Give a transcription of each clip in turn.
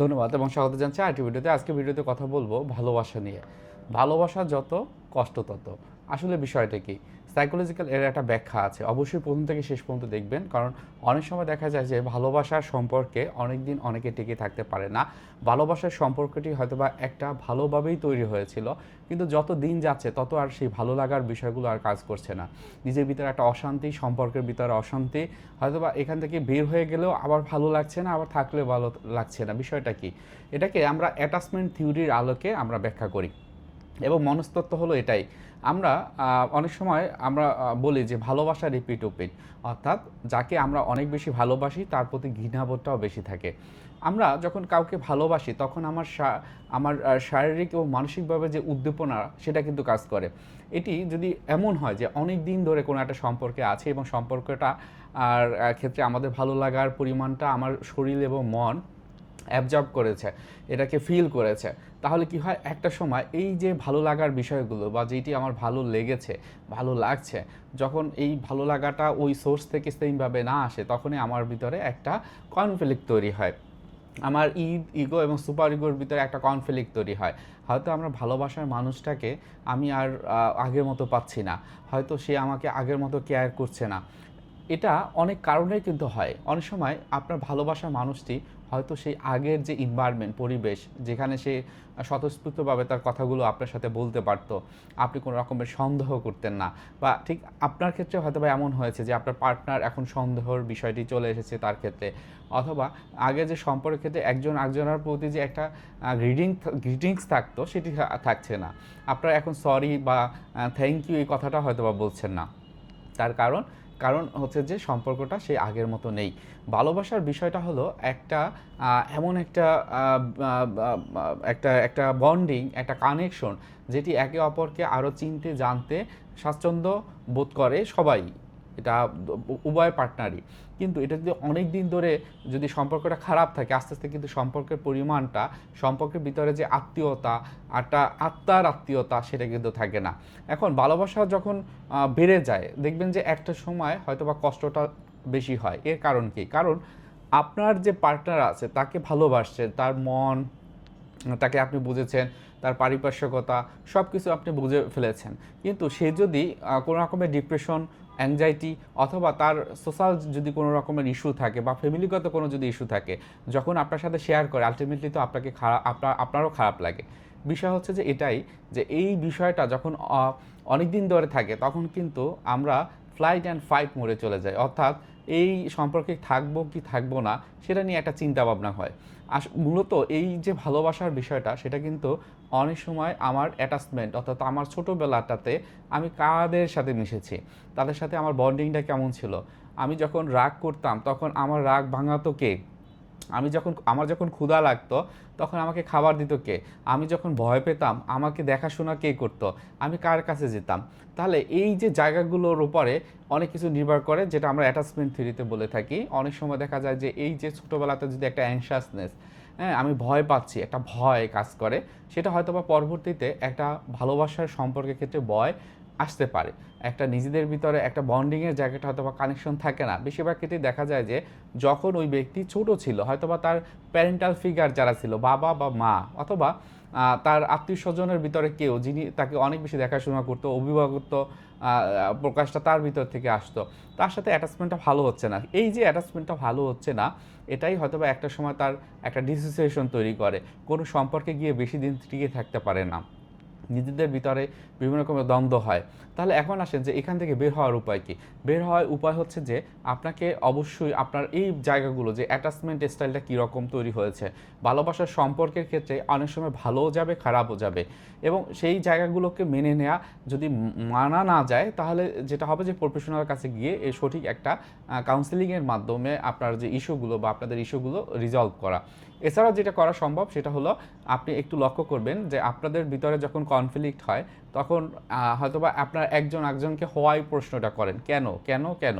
ধন্যবাদ এবং স্বাগত জানছি আরেকটি ভিডিওতে। আজকে ভিডিওতে কথা বলব ভালোবাসা নিয়ে। ভালোবাসা যত, কষ্ট তত। আসলে বিষয়টা কি? সাইকোলজিক্যাল এর একটা ব্যাখ্যা আছে। অবশ্যই প্রথম থেকে শেষ পর্যন্ত দেখবেন, কারণ অনেক সময় দেখা যায় যে ভালোবাসার সম্পর্কে অনেক দিন অনেকে টিকে থাকতে পারে না। ভালোবাসার সম্পর্কটি হয়তোবা একটা ভালোভাবেই তৈরি হয়েছিল, কিন্তু যত দিন যাচ্ছে তত আর সেই ভালো লাগার বিষয়গুলো আর কাজ করছে না। নিজের ভিতরে একটা অশান্তি, সম্পর্কের ভিতরে অশান্তি, হয়তোবা এখান থেকে বের হয়ে গেলেও আবার ভালো লাগছে না, আবার থাকলেও ভালো লাগছে না। বিষয়টা কি? এটাকে আমরা অ্যাটাচমেন্ট থিওরির আলোকে আমরা ব্যাখ্যা করি। এবং মনস্তত্ত্ব হলো এটাই। আমরা অনেক সময় আমরা বলি যে ভালোবাসা রিপিট ওপিট অর্থাৎ যাকে আমরা অনেক বেশি ভালোবাসি, তার প্রতি ঘৃণাবোধটাও বেশি থাকে। আমরা যখন কাউকে ভালোবাসি, তখন আমার আমার শারীরিক ও মানসিকভাবে যে উদ্দীপনা, সেটা কিন্তু কাজ করে। এটি যদি এমন হয় যে অনেক দিন ধরে কোনো একটা সম্পর্কে আছে এবং সম্পর্কটা, আর ক্ষেত্রে আমাদের ভালো লাগার পরিমাণটা আমার শরীর এবং মন অ্যাবজর্ব করেছে, এটাকে ফিল করেছে, তাহলে কি হয়? একটা সময় এই যে ভালো লাগার বিষয়গুলো বা যেটি আমার ভালো লেগেছে, ভালো লাগছে, যখন এই ভালো লাগাটা ওই সোর্স থেকে সেইমভাবে না আসে, তখনই আমার ভিতরে একটা কনফ্লিক্ট তৈরি হয়। আমার ঈদ ইগো এবং সুপার ইগোর ভিতরে একটা কনফ্লিক্ট তৈরি হয়। হয়তো আমরা ভালোবাসার মানুষটাকে আমি আর আগের মতো পাচ্ছি না। হয়তো সে আমাকে আগের মতো কেয়ার করছে না। এটা অনেক কারণেই কিন্তু হয়। অনেক সময় আপনার ভালোবাসার মানুষটি হয়তো সেই আগের যে ইনভায়রনমেন্ট পরিবেশ, যেখানে সে স্বতঃস্ফূর্তভাবে তার কথাগুলো আপনার সাথে বলতে পারতো, আপনি কোনো রকমের সন্দেহ করতেন না বা ঠিক আপনার ক্ষেত্রে হয়তো বা এমন হয়েছে যে আপনার পার্টনার এখন সন্দেহর বিষয়টি চলে এসেছে তার ক্ষেত্রে। অথবা আগে যে সম্পর্কের ক্ষেত্রে একজন একজনের প্রতি যে একটা গ্রিডিং গ্রিটিংস থাকতো সেটি থাকছে না। আপনারা এখন সরি বা থ্যাংক ইউ এই কথাটা হয়তো বা বলছেন না। তার কারণ কারণ হচ্ছে যে সম্পর্কটা সেই আগের মতো নেই। ভালোবাসার বিষয়টা হলো একটা এমন একটা একটা একটা বন্ডিং একটা কানেকশন যেটি একে অপরকে আরও চিনতে, জানতে স্বাচ্ছন্দ্য বোধ করে সবাই। এটা উভয় পার্টনারই কিন্তু এটা যদি অনেক দিন ধরে যদি সম্পর্কটা খারাপ থাকে, আস্তে আস্তে কিন্তু সম্পর্কের পরিমাণটা, সম্পর্কের ভিতরে যে আত্মীয়তা একটা আত্মার আত্মীয়তা সেটা কিন্তু থাকে না। এখন ভালোবাসা যখন বেড়ে যায়, দেখবেন যে একটা সময় হয়তো বা কষ্টটা বেশি হয়। এর কারণ কি? কারণ আপনার যে পার্টনার আছে, তাকে ভালোবাসছেন, তার মন, তাকে আপনি বুঝেছেন, তার পারিপার্শ্বিকতা সব কিছু আপনি বুঝে ফেলেছেন। কিন্তু সে যদি কোনো রকমের ডিপ্রেশন অ্যাংজাইটি অথবা তার সোশ্যাল যদি কোনো রকমের ইস্যু থাকে বা ফ্যামিলিগত কোনো যদি ইস্যু থাকে, যখন আপনার সাথে শেয়ার করে আলটিমেটলি তো আপনাকে খারাপ, আপনার, আপনারও খারাপ লাগে। বিষয় হচ্ছে যে এটাই যে এই বিষয়টা যখন অনেক দিন ধরে থাকে, তখন কিন্তু আমরা ফ্লাইট অ্যান্ড ফাইট মোড়ে চলে যাই। অর্থাৎ এই সম্পর্কে থাকব কি থাকব না, সেটা নিয়ে একটা চিন্তা ভাবনা হয়। আস, মূলত এই যে ভালোবাসার বিষয়টা, সেটা কিন্তু অনেক সময় আমার অ্যাটাচমেন্ট অর্থাৎ আমার ছোটোবেলাটাতে আমি কাদের সাথে মিশেছি? তাদের সাথে আমার বন্ডিংটা কেমন ছিল? আমি যখন রাগ করতাম, তখন আমার রাগ ভাঙাতো কে? আমি যখন, আমার যখন ক্ষুধা লাগতো, তখন আমাকে খাবার দিত কে? আমি যখন ভয় পেতাম, আমাকে দেখাশোনা কে করতো? আমি কার কাছে যেতাম? তাহলে এই যে জায়গাগুলোর উপরে অনেক কিছু নির্ভর করে, যেটা আমরা অ্যাটাচমেন্ট থিওরিতে বলে থাকি, অনেক সময় দেখা যায় যে এই যে ছোটোবেলাতে যদি একটা অ্যাংশাসনেস হ্যাঁ আমি ভয় পাচ্ছি, একটা ভয় কাজ করে, সেটা হয়তো বা পরবর্তীতে একটা ভালোবাসার সম্পর্কের ক্ষেত্রে ভয় আসতে পারে। একটা নিজেদের ভিতরে একটা বন্ডিংয়ের জায়গাটা হয়তো বা কানেকশন থাকে না। বেশিরভাগ ক্ষেত্রেই দেখা যায় যে, যখন ওই ব্যক্তি ছোট ছিল হয়তো বা তার প্যারেন্টাল ফিগার যারা ছিল, বাবা বা মা, অথবা তার আত্মীয় স্বজনের ভিতরে কেউ, যিনি তাকে অনেক বেশি দেখাশোনা করতো, অভিভাবকত্ব প্রকাশটা তার ভিতর থেকে আসতো, তার সাথে অ্যাটাচমেন্টটা ভালো হচ্ছে না। এই যে অ্যাটাচমেন্টটা ভালো হচ্ছে না, এটাই হয়তো বা একটা সময় তার একটা ডিসোসিয়েশন তৈরি করে। কোনো সম্পর্কে গিয়ে বেশি দিন টিকে থাকতে পারে না। নিজেদের ভিতরে বিভিন্ন রকমের দ্বন্দ্ব হয়। তাহলে এখন আসেন যে এখান থেকে বের হওয়ার উপায় কি? বের হওয়ার উপায় হচ্ছে যে আপনাকে অবশ্যই আপনার এই জায়গাগুলো যে অ্যাটাচমেন্ট স্টাইলটা কীরকম তৈরি হয়েছে, ভালোবাসার সম্পর্কের ক্ষেত্রে অনেক সময় ভালোও যাবে, খারাপও যাবে। এবং সেই জায়গাগুলোকে মেনে নেওয়া যদি মানা না যায়, তাহলে যেটা হবে যে প্রফেশনাল কাছে গিয়ে এই সঠিক একটা কাউন্সেলিংয়ের মাধ্যমে আপনার যে ইস্যুগুলো বা আপনাদের ইস্যুগুলো রিজলভ করা। এছাড়াও যেটা করা সম্ভব সেটা হলো আপনি একটু লক্ষ্য করবেন যে আপনাদের ভিতরে যখন কনফ্লিক্ট হয়, তখন হয়তোবা আপনার একজন একজনকে হওয়াই প্রশ্নটা করেন, কেন কেন কেন?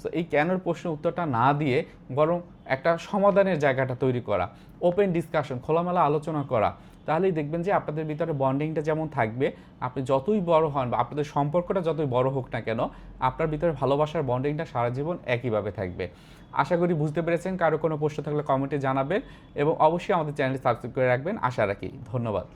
সো এই কেনর প্রশ্ন উত্তরটা না দিয়ে বরং একটা সমাধানের জায়গাটা তৈরি করা ওপেন ডিসকাশন খোলামেলা আলোচনা করা। তাহলেই দেখবেন যে আপনাদের ভিতরে বন্ডিংটা যেমন থাকবে, আপনি যতই বড় হন বা আপনাদের সম্পর্কটা যতই বড় হোক না কেন, আপনার ভিতরে ভালোবাসার বন্ডিংটা সারা জীবন একইভাবে থাকবে। আশা করি বুঝতে পেরেছেন, কারও কোনো প্রশ্ন থাকলে কমেন্টে জানাবেন এবং অবশ্যই আমাদের চ্যানেলটি সাবস্ক্রাইব করে রাখবেন। আশা রাখি, ধন্যবাদ।